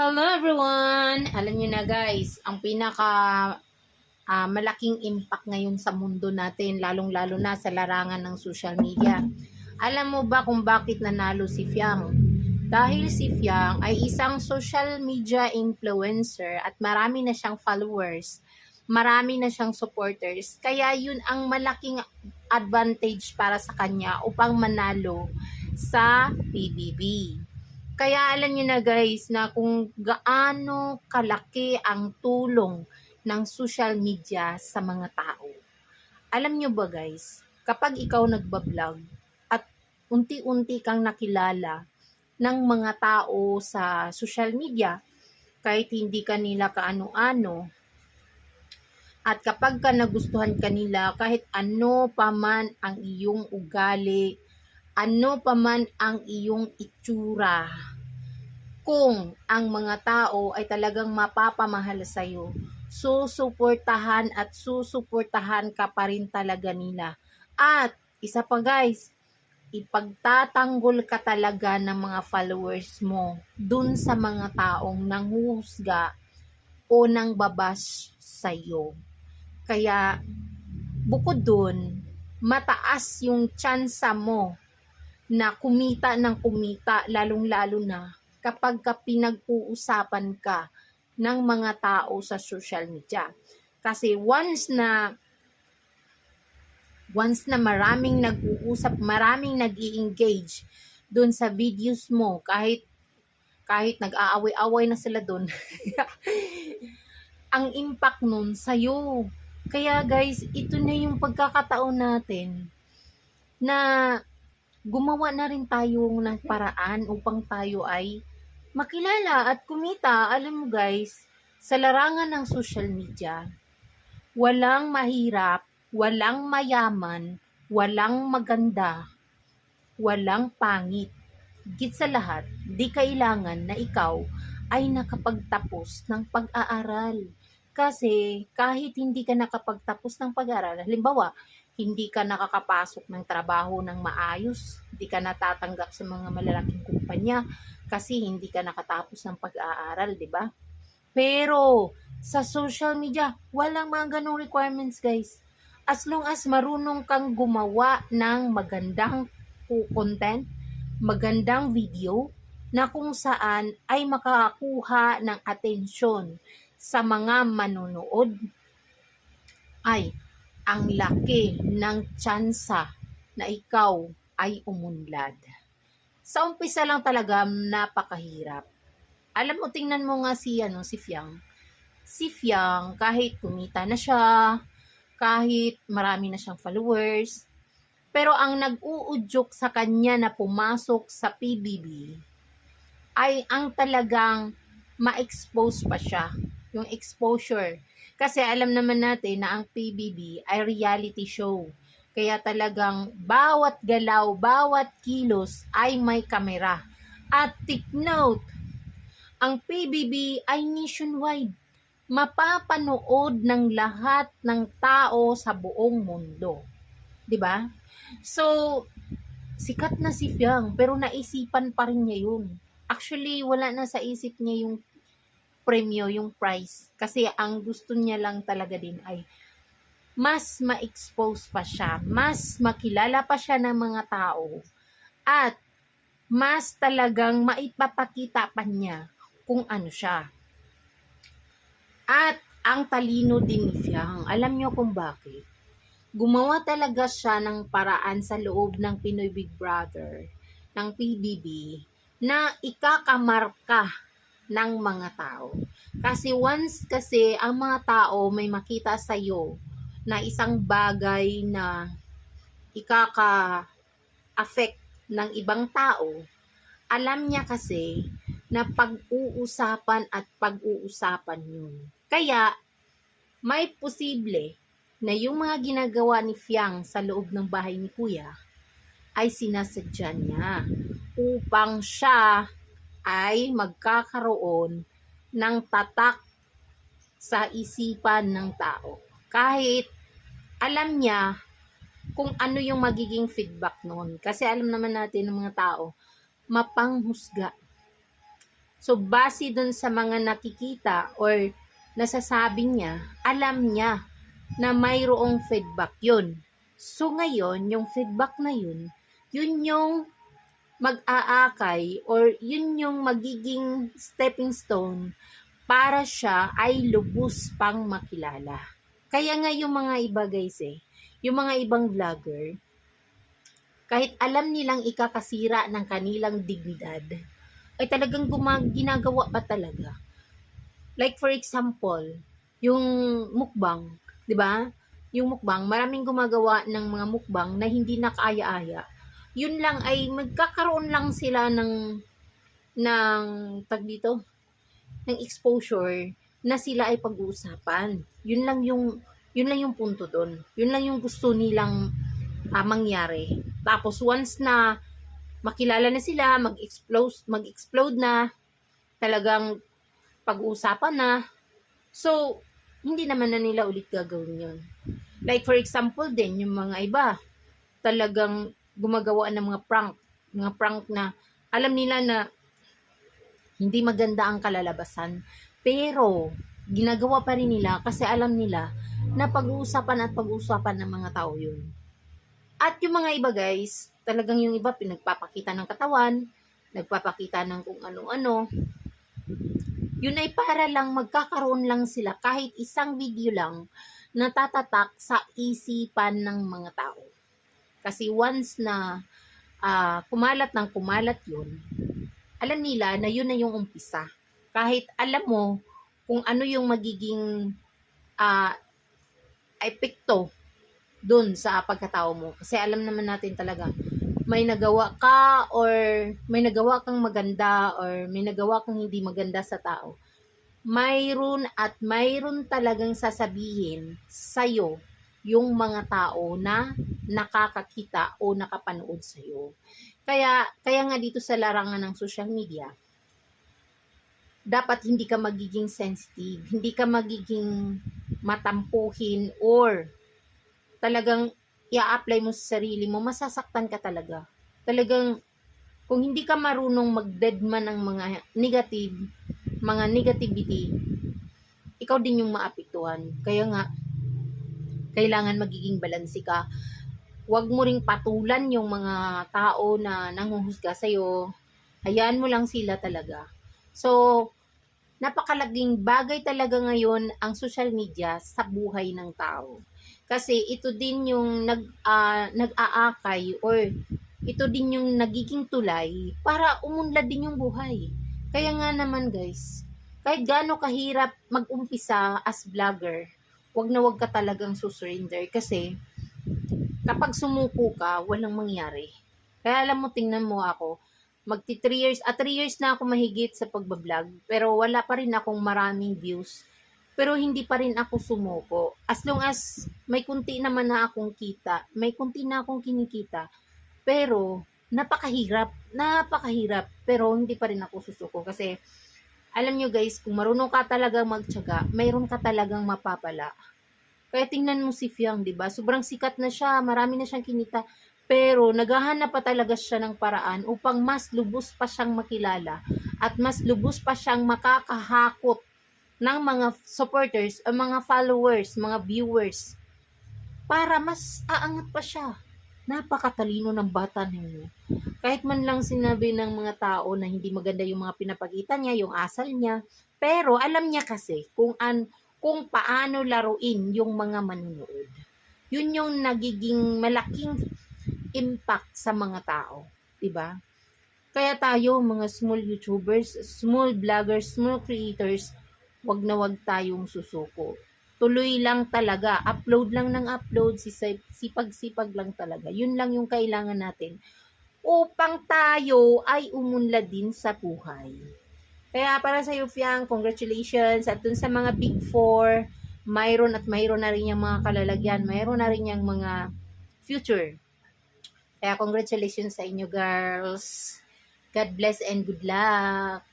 Hello everyone! Alam niyo na guys, ang pinaka ah, malaking impact ngayon sa mundo natin, lalong-lalo na sa larangan ng social media. Alam mo ba kung bakit nanalo si Fiang? Dahil si Fiang ay isang social media influencer at marami na siyang followers, marami na siyang supporters, kaya yun ang malaking advantage para sa kanya upang manalo sa PBB. Kaya alam niyo na guys na kung gaano kalaki ang tulong ng social media sa mga tao. Alam niyo ba guys, kapag ikaw nagbablog at unti-unti kang nakilala ng mga tao sa social media, kahit hindi ka nila kaano-ano, at kapag ka nagustuhan kanila, kahit ano pa man ang iyong ugali, ano pa man ang iyong itsura, kung ang mga tao ay talagang mapapamahal sa iyo, susuportahan at susuportahan ka pa rin talaga nila. At isa pa guys, ipagtatanggol ka talaga ng mga followers mo dun sa mga taong nanghuhusga o nang babash sa iyo. Kaya bukod dun, mataas yung tsansa mo na kumita ng kumita lalong-lalo na kapag ka pinag-uusapan ka ng mga tao sa social media. Kasi once na once na maraming nag-uusap, maraming nag engage doon sa videos mo, kahit kahit nag-aaway-away na sila doon, ang impact nun sa'yo. Kaya guys, ito na yung pagkakataon natin na gumawa na rin tayo ng paraan upang tayo ay makilala at kumita. Alam mo guys, sa larangan ng social media, walang mahirap, walang mayaman, walang maganda, walang pangit. Git sa lahat, di kailangan na ikaw ay nakapagtapos ng pag-aaral. Kasi kahit hindi ka nakapagtapos ng pag-aaral, halimbawa, hindi ka nakakapasok ng trabaho ng maayos, hindi ka natatanggap sa mga malalaking kumpanya kasi hindi ka nakatapos ng pag-aaral, di ba? Pero sa social media, walang mga ganong requirements, guys. As long as marunong kang gumawa ng magandang content, magandang video, na kung saan ay makakakuha ng atensyon sa mga manonood, ay ang laki ng tsansa na ikaw ay umunlad. Sa umpisa lang talaga napakahirap. Alam mo, tingnan mo nga si, ano, si Fiang. Si Fiang, kahit kumita na siya, kahit marami na siyang followers, pero ang nag-uudyok sa kanya na pumasok sa PBB ay ang talagang ma-expose pa siya. Yung exposure. Kasi alam naman natin na ang PBB ay reality show. Kaya talagang bawat galaw, bawat kilos ay may kamera. At take note, ang PBB ay nationwide. Mapapanood ng lahat ng tao sa buong mundo. 'Di ba? So, sikat na si Fiang, pero naisipan pa rin niya yun. Actually, wala na sa isip niya yung premyo, yung price. Kasi ang gusto niya lang talaga din ay mas ma-expose pa siya, mas makilala pa siya ng mga tao, at mas talagang maipapakita pa niya kung ano siya. At ang talino din ni Fiang, alam niyo kung bakit? Gumawa talaga siya ng paraan sa loob ng Pinoy Big Brother, ng PBB, na ikakamarka ng mga tao. Kasi once kasi ang mga tao may makita sa iyo na isang bagay na ikaka-affect ng ibang tao, alam niya kasi na pag-uusapan at pag-uusapan yun. Kaya, may posible na yung mga ginagawa ni Fiang sa loob ng bahay ni Kuya ay sinasadya niya upang siya ay magkakaroon ng tatak sa isipan ng tao. Kahit alam niya kung ano yung magiging feedback noon. Kasi alam naman natin ng mga tao, mapanghusga. So, base dun sa mga nakikita or nasasabi niya, alam niya na mayroong feedback yun. So, ngayon, yung feedback na yun, yun yung mag-aakay or yun yung magiging stepping stone para siya ay lubos pang makilala. Kaya nga yung mga iba guys eh, yung mga ibang vlogger, kahit alam nilang ikakasira ng kanilang dignidad, ay talagang gumag- ginagawa pa talaga. Like for example, yung mukbang, 'di ba? Yung mukbang, maraming gumagawa ng mga mukbang na hindi nakaya-aya. Yun lang ay magkakaroon lang sila ng ng tag dito ng exposure na sila ay pag-uusapan. Yun lang yung yun lang yung punto doon. Yun lang yung gusto nilang ah, mangyari. Tapos once na makilala na sila, mag-explode, mag-explode na, talagang pag-uusapan na. So, hindi naman na nila ulit gagawin yun. Like for example din, yung mga iba, talagang gumagawa ng mga prank. Mga prank na alam nila na hindi maganda ang kalalabasan. Pero, ginagawa pa rin nila kasi alam nila na pag-uusapan at pag-uusapan ng mga tao yun. At yung mga iba guys, talagang yung iba pinagpapakita ng katawan, nagpapakita ng kung ano-ano. Yun ay para lang magkakaroon lang sila kahit isang video lang na tatatak sa isipan ng mga tao. Kasi once na ah, kumalat ng kumalat yun, alam nila na yun na yung umpisa. Kahit alam mo kung ano yung magiging ah, epekto dun sa pagkatao mo. Kasi alam naman natin talaga, may nagawa ka or may nagawa kang maganda or may nagawa kang hindi maganda sa tao. Mayroon at mayroon talagang sasabihin sa'yo yung mga tao na nakakakita o nakapanood sa'yo. Kaya, kaya nga dito sa larangan ng social media, dapat hindi ka magiging sensitive, hindi ka magiging matampuhin or talagang i-apply mo sa sarili mo, masasaktan ka talaga. Talagang, kung hindi ka marunong mag-deadman ng mga negative, mga negativity, ikaw din yung maapektuhan. Kaya nga, kailangan magiging balansi ka. Huwag mo ring patulan yung mga tao na nanguhusga sa'yo. Hayaan mo lang sila talaga. So, napakalaging bagay talaga ngayon ang social media sa buhay ng tao. Kasi ito din yung nag, ah, nag-aakay or ito din yung nagiging tulay para umunlad din yung buhay. Kaya nga naman guys, kahit gaano kahirap mag-umpisa as vlogger, wag na wag ka talagang susurrender kasi kapag sumuko ka, walang mangyari. Kaya alam mo, tingnan mo ako, magti 3 years, at 3 years na ako mahigit sa pagbablog, pero wala pa rin akong maraming views. Pero hindi pa rin ako sumuko. As long as may kunti naman na akong kita, may kunti na akong kinikita, pero napakahirap, napakahirap, pero hindi pa rin ako susuko kasi alam nyo guys, kung marunong ka talagang magtyaga, mayroon ka talagang mapapala. Kaya tingnan mo si Fiang, 'di ba? Sobrang sikat na siya, marami na siyang kinita, pero naghahanap pa talaga siya ng paraan upang mas lubos pa siyang makilala at mas lubos pa siyang makakahakot ng mga supporters, mga followers, mga viewers para mas aangat pa siya. Napakatalino ng bata ninyo. Kahit man lang sinabi ng mga tao na hindi maganda yung mga pinapakita niya, yung asal niya, pero alam niya kasi kung an kung paano laruin yung mga manunood. Yun yung nagiging malaking impact sa mga tao, 'di ba? Kaya tayo mga small YouTubers, small vloggers, small creators, wag na wag tayong susuko. Tuloy lang talaga, upload lang ng upload, sipag-sipag lang talaga. Yun lang yung kailangan natin upang tayo ay umunlad din sa buhay. Kaya para sa iyo, Fiang, congratulations. At dun sa mga Big Four, mayroon at mayroon na rin yung mga kalalagyan. Mayroon na rin yung mga future. Kaya congratulations sa inyo, girls. God bless and good luck.